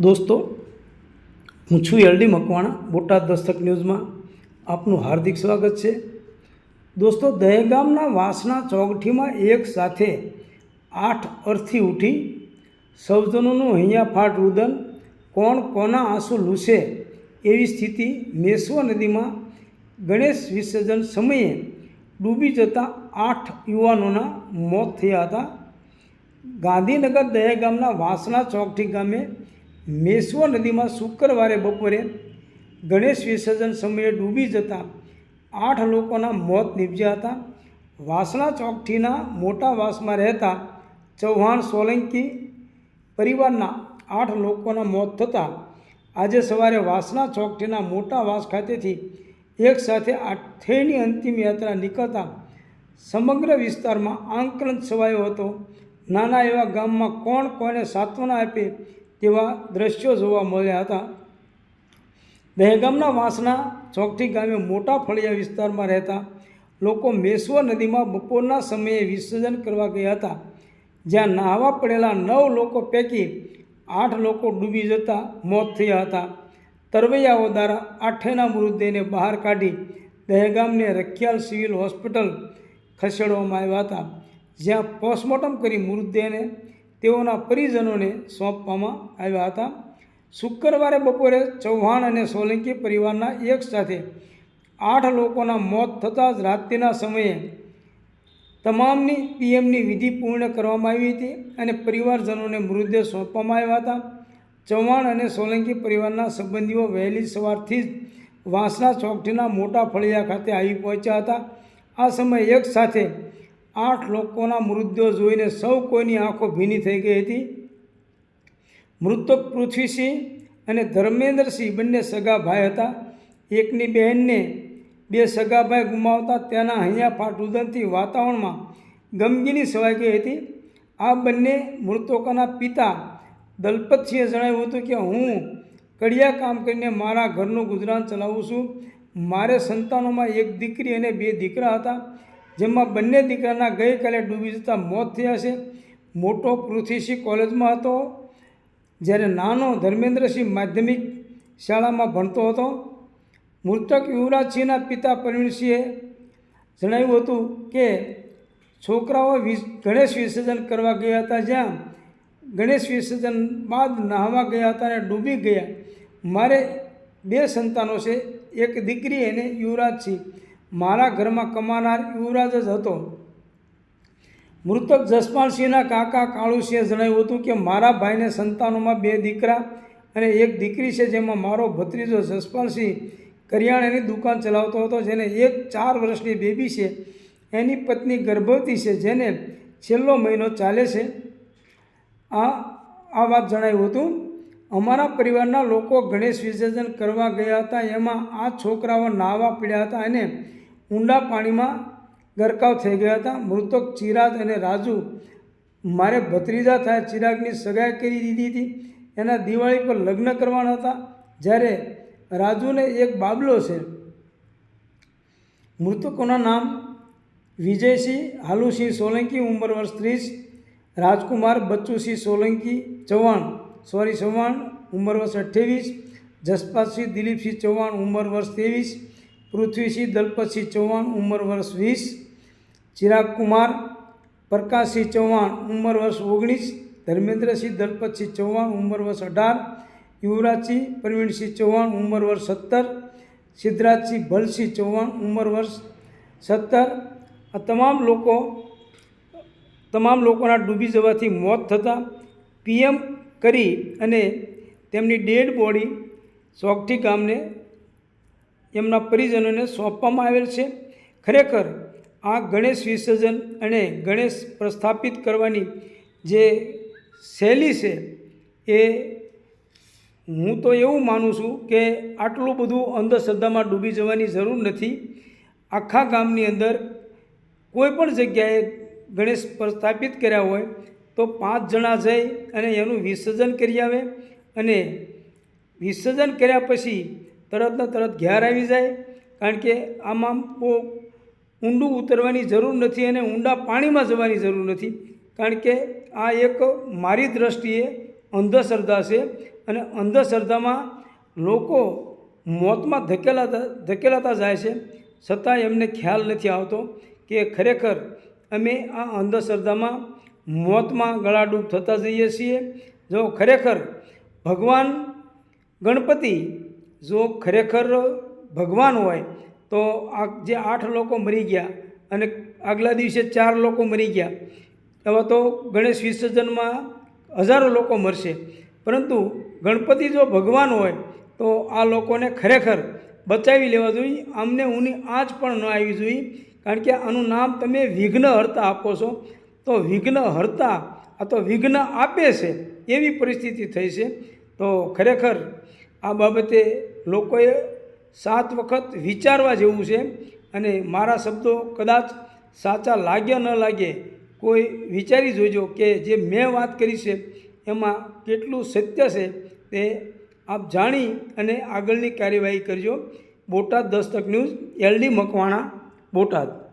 દોસ્તો, હું છું એલડી મકવાણા, બોટાદ દસ્તક ન્યૂઝમાં આપનું હાર્દિક સ્વાગત છે. દોસ્તો, દહેગામના વાસના ચોકઠીમાં એક સાથે આઠ અર્થી ઉઠી સૌજનોનું હૈયા ફાટ રુદન, કોણ કોના આંસુ લૂસે એવી સ્થિતિ મેશ્વ નદીમાં ગણેશ વિસર્જન સમયે ડૂબી જતા આઠ યુવાનોના મોત થયા હતા. ગાંધીનગર દહેગામના વાસણા ચોકઠી ગામે મેશ્વ નદીમાં શુક્રવારે બપોરે ગણેશ વિસર્જન સમયે ડૂબી જતા આઠ લોકોના મોત નીપજ્યા હતા. વાસણા ચોકઠીના મોટા વાસમાં રહેતા ચૌહાણ સોલંકી પરિવારના આઠ લોકોના મોત થતાં આજે સવારે વાસણા ચોકઠીના મોટા વાસ ખાતેથી એક સાથે આઠેયની અંતિમ યાત્રા નીકળતા સમગ્ર વિસ્તારમાં આંકલન છવાયો હતો. નાના એવા ગામમાં કોણ કોને સાંત્વના આપે તેવા દ્રશ્યો જોવા મળ્યા હતા. દહેગામના વાંસના ચોકઠી ગામે મોટા ફળિયા વિસ્તારમાં રહેતા લોકો મેશ્વર નદીમાં બપોરના સમયે વિસર્જન કરવા ગયા હતા. જ્યાં નાહવા પડેલા નવ લોકો પૈકી આઠ લોકો ડૂબી જતા મોત થયા હતા. તરવૈયાઓ દ્વારા આઠેના મૃતદેહને બહાર કાઢી દહેગામને રખિયાલ સિવિલ હોસ્પિટલ ખસેડવામાં આવ્યા હતા. જ્યાં પોસ્ટમોર્ટમ કરી મૃતદેહને તેઓના પરિજનોને સોંપવામાં આવ્યા હતા. શુક્રવારે બપોરે ચૌહાણ અને સોલંકી પરિવારના એક સાથે આઠ લોકોના મોત થતાં જ રાત્રિના સમયે તમામની પીએમની વિધિ પૂર્ણ કરવામાં આવી હતી અને પરિવારજનોને મૃતદેહ સોંપવામાં આવ્યા હતા. ચૌહાણ અને સોલંકી પરિવારના સંબંધીઓ વહેલી સવારથી જ વાંસના ચોકઠીના મોટા ફળિયા ખાતે આવી પહોંચ્યા હતા. આ સમયે એક સાથે આઠ લોકોના મૃતદેહો જોઈને સૌ કોઈની આંખો ભીની થઈ ગઈ હતી. મૃતક પૃથ્વીસિંહ અને ધર્મેન્દ્રસિંહ બંને સગા ભાઈ હતા. એકની બહેનને બે સગા ભાઈ ગુમાવતા તેના હૈયા ફાટ રુદનથી વાતાવરણમાં ગમગીની સવાઈ ગઈ હતી. આ બંને મૃતકોના પિતા દલપતસિંહે જણાવ્યું હતું કે, હું કડિયા કામ કરીને મારા ઘરનું ગુજરાન ચલાવું છું. મારે સંતાનોમાં એક દીકરી અને બે દીકરા હતા. જેમાં બંને દીકરાના ગઈકાલે ડૂબી જતાં મોત થયા છે. મોટો પૃથ્વીસિંહ કોલેજમાં હતો, જ્યારે નાનો ધર્મેન્દ્રસિંહ માધ્યમિક શાળામાં ભણતો હતો. મૃતક યુવરાજસિંહના પિતા પ્રવીણસિંહે જણાવ્યું હતું કે, છોકરાઓ ગણેશ વિસર્જન કરવા ગયા હતા જ્યાં, ગણેશ વિસર્જન બાદ નાહવા ગયા હતા અને ડૂબી ગયા. મારે બે સંતાનો છે, એક દીકરી અને યુવરાજસિંહ. મારા ઘરમાં કમાનાર યુવરાજ જ હતો. મૃતક જસપાલસિંહના કાકા કાળુસિંહે જણાવ્યું હતું કે, મારા ભાઈને સંતાનોમાં બે દીકરા અને એક દીકરી છે, જેમાં મારો ભત્રીજો જસપાલસિંહ કરિયાણાની દુકાન ચલાવતો હતો, જેને એક ચાર વર્ષની બેબી છે. એની પત્ની ગર્ભવતી છે, જેને છેલ્લો મહિનો ચાલે છે. આ આ વાત જણાવ્યું હતું. અમારા પરિવારના લોકો ગણેશ વિસર્જન કરવા ગયા હતા. એમાં આ છોકરાઓ નાહવા પીડ્યા હતા અને ઊંડા પાણીમાં ગરકાવ થઈ ગયા હતા. મૃતક ચિરાગ અને રાજુ, મારે ભત્રીજા થાય. ચિરાગની સગાઈ કરી દીધી હતી. એના દિવાળી પર લગ્ન કરવાના હતા. જ્યારે રાજુને એક બાબલો છે. મૃતકોના નામ વિજયસિંહ, હાલુસિંહ સોલંકી, ઉંમર વર્ષ ત્રીસ, રાજકુમાર બચ્ચુસિંહ સોલંકી ચૌહાણ. સોરી ચૌહાણ, ઉંમર વર્ષ અઠ્ઠાવીસ. જસપાતસિંહ દિલીપસિંહ ચૌહાણ, ઉંમર વર્ષ ત્રેવીસ. પૃથ્વીસિંહ દલપતસિંહ ચૌહાણ, ઉંમર વર્ષ વીસ. ચિરાગ કુમાર પ્રકાશસિંહ ચૌહાણ, ઉંમર વર્ષ ઓગણીસ. ધર્મેન્દ્રસિંહ દલપતસિંહ ચૌહાણ, ઉંમર વર્ષ અઢાર. યુવરાજસિંહ પ્રવીણસિંહ ચૌહાણ, ઉંમર વર્ષ સત્તર. સિદ્ધરાજસિંહ ભલસિંહ ચૌહાણ, ઉંમર વર્ષ સત્તર. આ તમામ લોકો, તમામ લોકોના ડૂબી જવાથી મોત થતાં. પીએમ કરી અને તેમની ડેડ બોડી સોગઠી ગામને એમના પરિજનોને સોંપવામાં આવેલ છે. ખરેખર આ ગણેશ વિસર્જન અને ગણેશ પ્રસ્થાપિત કરવાની જે શૈલી છે એ હું તો એવું માનું છું કે આટલું બધું અંધશ્રદ્ધામાં ડૂબી જવાની જરૂર નથી. આખા ગામની અંદર કોઈ પણ જગ્યાએ ગણેશ પ્રસ્થાપિત કર્યા હોય તો પાંચ જણા જઈ અને એનું વિસર્જન કરી આવે અને વિસર્જન કર્યા પછી તરત તરત ઘેર આવી જાય કારણ કે આમાં બહુ ઊંડું ઉતરવાની જરૂર નથી અને ઊંડા પાણીમાં જવાની જરૂર નથી કારણ કે આ એક મારી દૃષ્ટિએ અંધશ્રદ્ધા છે અને અંધશ્રદ્ધામાં લોકો મોતમાં ધકેલાતા ધકેલાતા જાય છે. છતાં એમને ખ્યાલ નથી આવતો કે ખરેખર અમે આ અંધશ્રદ્ધામાં મોતમાં ગળાડૂબ થતા જઈએ છીએ. જો ખરેખર ભગવાન ગણપતિ જો ખરેખર ભગવાન હોય, તો આ જે આઠ લોકો મરી ગયા અને આગલા દિવસે ચાર લોકો મરી ગયા, એવા તો ગણેશ વિસર્જનમાં હજારો લોકો મરશે. પરંતુ ગણપતિ જો ભગવાન હોય, તો આ લોકોને ખરેખર બચાવી લેવા જોઈએ. આમને ઊની આંચ પણ ન આવી જોઈએ. કારણ કે આનું નામ તમે વિઘ્ન હરતા આપો છો. તો વિઘ્ન હરતા આ તો વિઘ્ન આપે છે એવી પરિસ્થિતિ થઈ છે. તો ખરેખર આ બાબતે લોકોએ સાત વખત વિચારવા જેવું છે અને મારા શબ્દો કદાચ સાચા લાગ્યા ન લાગે કોઈ વિચારી જોજો કે જે મેં વાત કરી છે એમાં કેટલું સત્ય છે તે આપ જાણી અને આગળની કાર્યવાહી કરજો. Botad Dastak news, L D Makwana, Botad.